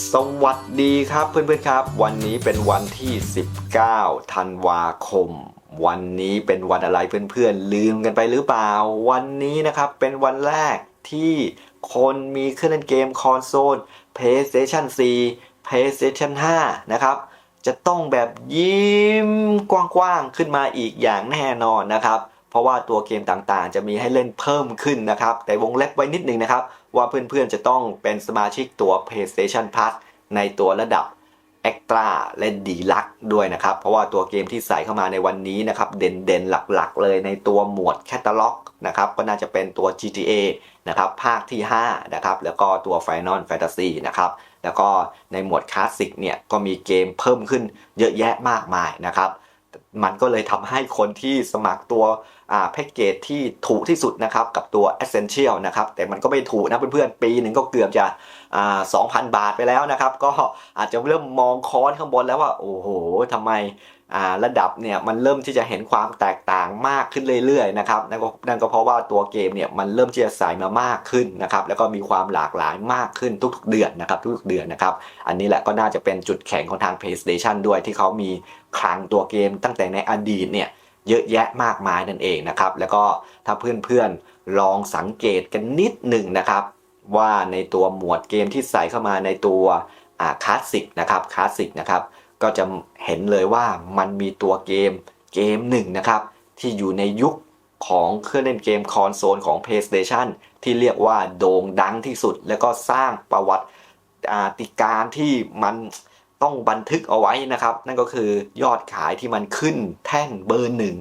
สวัสดีครับเพื่อนๆครับ วันนี้เป็นวันที่ 19ธันวาคม วันนี้เป็นวันอะไรเพื่อนๆ ลืมกันไปหรือเปล่า วันนี้นะครับเป็นวันแรกที่คนมีเครื่องเล่นเกมคอนโซล PlayStation 4 PlayStation 5 นะครับ จะต้องแบบยิ้มกว้างๆ ขึ้นมาอีกอย่างแน่นอนนะครับ เพราะว่าตัวเกมต่างๆ จะมีให้เล่นเพิ่มขึ้นนะครับ แต่วงเล็บไว้นิดนึงนะครับ ว่าเพื่อนๆจะต้องเป็นสมาชิกตัว PlayStation Plus ในตัวระดับ Extra และ Deluxe ด้วยนะครับ เพราะว่าตัวเกมที่ใส่เข้ามาในวันนี้นะครับ เด่นๆ หลักๆ เลยในตัวหมวดแคตตาล็อกนะครับ ก็น่าจะเป็นตัว GTA นะครับ ภาคที่ 5 นะครับ แล้วก็ตัว Final Fantasy นะครับ แล้วก็ในหมวดคลาสสิกเนี่ย ก็มีเกมเพิ่มขึ้นเยอะแยะมากมายนะครับ มันก็เลยทำให้คนที่สมัครตัวแพ็กเกจที่ถูกที่สุดนะครับกับตัว Essential นะครับแต่มันก็ไม่ถูกนะเพื่อนๆ ปีหนึ่งก็เกือบจะ 2,000 บาทไปแล้วนะครับ ก็อาจจะเริ่มมองค้อนข้างบนแล้วว่า โอ้โหทำไม ระดับเนี่ยมันเริ่มที่จะเห็นความแตกต่างมากขึ้นเรื่อยๆนะครับนั่นก็นั่นก็เพราะว่าตัวเกมเนี่ยมันเริ่มที่จะใส่มามากขึ้นนะครับแล้วก็มีความหลากหลายมากขึ้นทุกๆเดือนนะครับทุกๆเดือนนะครับอันนี้แหละก็น่าจะเป็นจุดแข็งของทาง PlayStation ด้วยที่เขามีคลังตัวเกมตั้งแต่ในอดีตเนี่ยเยอะแยะมากมายนั่นเองนะครับแล้วก็ถ้าเพื่อนๆลองสังเกตกันนิดหนึ่งนะครับว่าในตัวหมวดเกมที่ใส่เข้ามาในตัวคลาสสิกนะครับคลาสสิกนะครับ ก็จะเห็นเลยว่ามันมีตัวเกมเกมหนึ่งนะครับ ที่อยู่ในยุคของเครื่องเล่นเกมคอนโซลของ PlayStation ที่เรียกว่าโด่งดังที่สุด แล้วก็สร้างประวัติอาติการที่มันต้องบันทึกเอาไว้นะครับ นั่นก็คือยอดขายที่มันขึ้นแท่นเบอร์หนึ่ง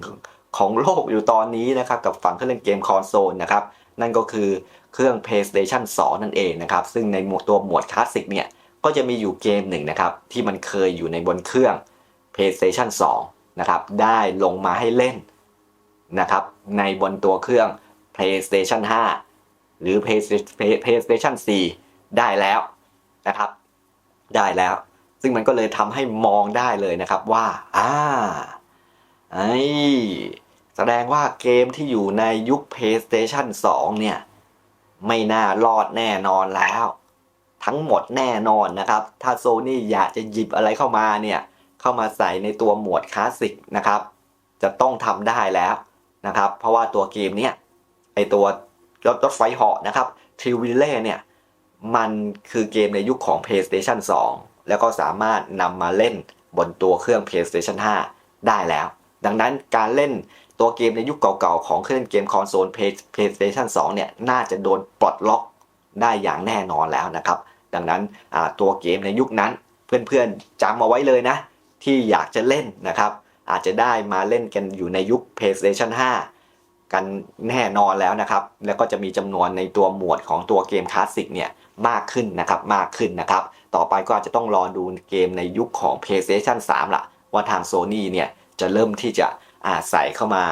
ของโลกอยู่ตอนนี้นะครับ กับฝั่งเครื่องเล่นเกมคอนโซลนะครับ นั่นก็คือเครื่อง PlayStation 2 นั่นเองนะครับ ซึ่งในหมวดตัวหมวดคลาสสิกเนี่ย ก็จะมีอยู่เกมหนึ่งนะครับที่มันเคยอยู่ในบนเครื่อง PlayStation 2 นะครับได้ลงมาให้เล่นนะครับในบนตัวเครื่อง PlayStation 5 หรือ PlayStation 4 ได้แล้วนะครับ ได้แล้ว ซึ่งมันก็เลยทำให้มองได้เลยนะครับว่าอ่าไอแสดงว่าเกมที่อยู่ในยุค PlayStation 2 เนี่ย ไม่น่ารอดแน่นอนแล้ว ทั้งหมดแน่นอนนะครับ ถ้าโซนี่อยากจะหยิบอะไรเข้ามาเนี่ย เข้ามาใส่ในตัวหมวดคลาสสิกนะครับ จะต้องทำได้แล้วนะครับ เพราะว่าตัวเกมเนี่ยไอตัวรถรถไฟเหาะนะครับทริวิเล่เนี่ย มันคือเกมในยุคของ PlayStation 2 แล้วก็สามารถนำมาเล่นบนตัวเครื่อง PlayStation 5 ได้แล้ว ดังนั้นการเล่นตัวเกมในยุคเก่าๆ ของเครื่องเกมคอนโซล PlayStation 2 เนี่ย น่าจะโดนปลดล็อกได้อย่างแน่นอนแล้วนะครับ ดังนั้นตัวเกมในยุคนั้นเพื่อนๆจำเอาไว้เลยนะ ที่อยากจะเล่นนะครับ อาจจะได้มาเล่นกันอยู่ในยุค PlayStation 5 กันแน่นอนแล้วนะครับ แล้วก็จะมีจำนวนในตัวหมวดของตัวเกมคลาสสิกเนี่ยมากขึ้นนะครับ มากขึ้นนะครับ ต่อไปก็อาจจะต้องรอดูเกมในยุคของ PlayStation 3ละว่าทาง Sony เนี่ยจะเริ่มที่จะอาใส่เข้ามา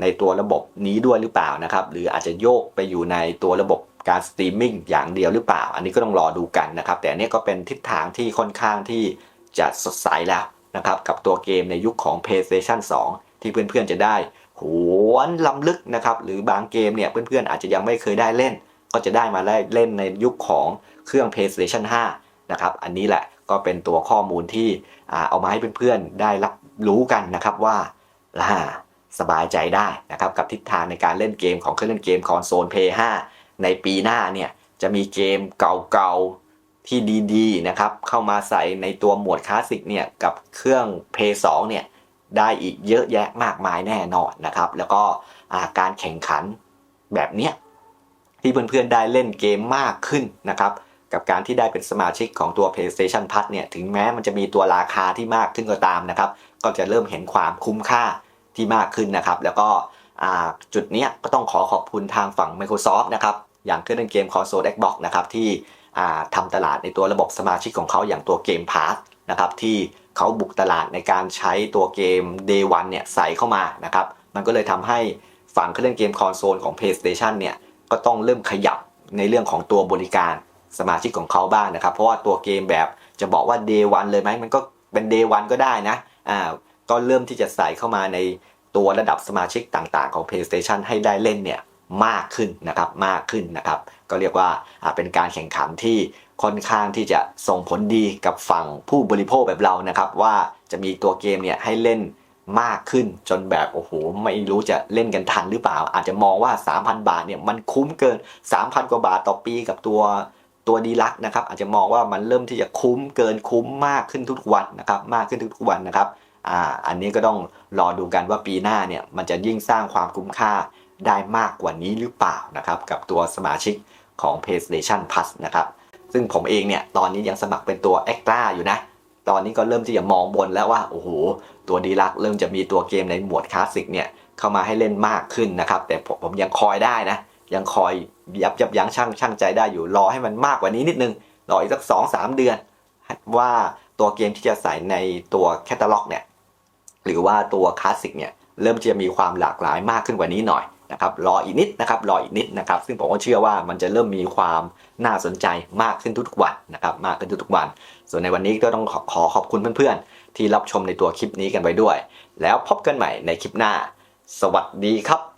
ในตัวระบบนี้ด้วยหรือเปล่านะครับ หรืออาจจะโยกไปอยู่ในตัวระบบ การสตรีมมิ่งอย่างเดียวหรือเปล่า อันนี้ก็ต้องรอดูกันนะครับ แต่อันนี้ก็เป็นทิศทางที่ค่อนข้างที่จะสดใสแล้วนะครับ กับตัวเกมในยุคของ PlayStation 2 ที่เพื่อนๆจะได้หวนล้ำลึกนะครับ หรือบางเกมเนี่ยเพื่อนๆอาจจะยังไม่เคยได้เล่น ก็จะได้มาได้เล่นในยุคของเครื่อง PlayStation 5 นะครับ อันนี้แหละก็เป็นตัวข้อมูลที่เอามาให้เพื่อนๆได้รับรู้กันนะครับว่าอ่าสบายใจได้นะครับกับทิศทางในการเล่นเกมของเครื่องเล่นเกมคอนโซล p 5 ในปีหน้าเนี่ยจะมีเกมเก่าๆที่ดีๆนะครับเข้ามาใส่ในตัวหมวดคลาสสิกเนี่ยกับเครื่อง p 2เนี่ยได้อีกเยอะแยะมากมายแน่นอนนะครับ แล้วก็การแข่งขันแบบเนี้ยที่เพื่อนๆได้เล่นเกมมากขึ้นนะครับกับการที่ได้เป็นสมาชิกของตัว PlayStation Plus เนี่ยถึงแม้มันจะมีตัวราคาที่มากขึ้นก็ตามนะครับ ก็จะเริ่มเห็นความคุ้มค่าที่มากขึ้นนะครับ แล้วก็จุดเนี้ยก็ต้องขอขอบคุณทางฝั่ง Microsoft นะครับ อย่างเครื่องเล่นเกมคอนโซล Xbox นะครับที่อ่าทำตลาดในตัวระบบสมาชิกของเขาอย่างตัวเกม Pass นะครับที่เขาบุกตลาดในการใช้ตัวเกม Day One เนี่ยใส่เข้ามานะครับมันก็เลยทำให้ฝั่งเครื่องเล่นเกมคอนโซลของ PlayStation เนี่ยก็ต้องเริ่มขยับในเรื่องของตัวบริการสมาชิกของเขาบ้างนะครับ เพราะว่าตัวเกมแบบจะบอกว่า day one เลยไหมมันก็เป็น day one ก็ได้นะอ่าก็เริ่มที่จะใส่เข้ามาในตัวระดับสมาชิกต่างๆของ PlayStation ให้ได้เล่นเนี่ย มากขึ้นนะครับมากขึ้นนะครับ ก็เรียกว่าเป็นการแข่งขันที่ค่อนข้างที่จะส่งผลดีกับฝั่งผู้บริโภคแบบเรานะครับ ว่าจะมีตัวเกมเนี่ยให้เล่นมากขึ้นจนแบบโอ้โหไม่รู้จะเล่นกันทันหรือเปล่า อาจจะมองว่า 3,000 บาทเนี่ยมันคุ้มเกิน 3,000 กว่าบาทต่อปีกับตัวตัวดีลักนะครับอาจจะมองว่ามันเริ่มที่จะคุ้มเกินคุ้มมากขึ้นทุกวันนะครับมากขึ้นทุกวันนะครับอ่าอันนี้ก็ต้องรอดูกันว่าปีหน้าเนี่ยมันจะยิ่งสร้างความคุ้มค่า ได้มากกว่านี้หรือเปล่านะครับกับตัวสมาชิกของ PlayStation Plus นะครับซึ่งผมเองเนี่ยตอนนี้ยังสมัครเป็นตัว Extra อยู่นะ ตอนนี้ก็เริ่มที่จะมองบนแล้วว่าโอ้โหตัวดีลักเริ่มจะมีตัวเกมในหมวดคลาสสิกเนี่ยเข้ามาให้เล่นมากขึ้นนะครับแต่ผมยังคอยได้นะยังคอยยับยับยั้งชั่งชั่งใจได้อยู่รอให้มันมากกว่านี้นิดนึงรออีกสักสองสามเดือน ว่าตัวเกมที่จะใส่ในตัวแคตตาล็อกเนี่ยหรือว่าตัวคลาสสิกเนี่ยเริ่มจะมีความหลากหลายมากขึ้นกว่านี้หน่อย นะครับรออีกนิดนะครับรออีกนิดนะครับ ซึ่งผมก็เชื่อว่ามันจะเริ่มมีความน่าสนใจมากขึ้นทุกๆวันนะครับมากขึ้นทุกๆวัน ส่วนในวันนี้ก็ต้องขอขอขอบคุณเพื่อนๆ ที่รับชมในตัวคลิปนี้กันไปด้วย แล้วพบกันใหม่ในคลิปหน้า สวัสดีครับ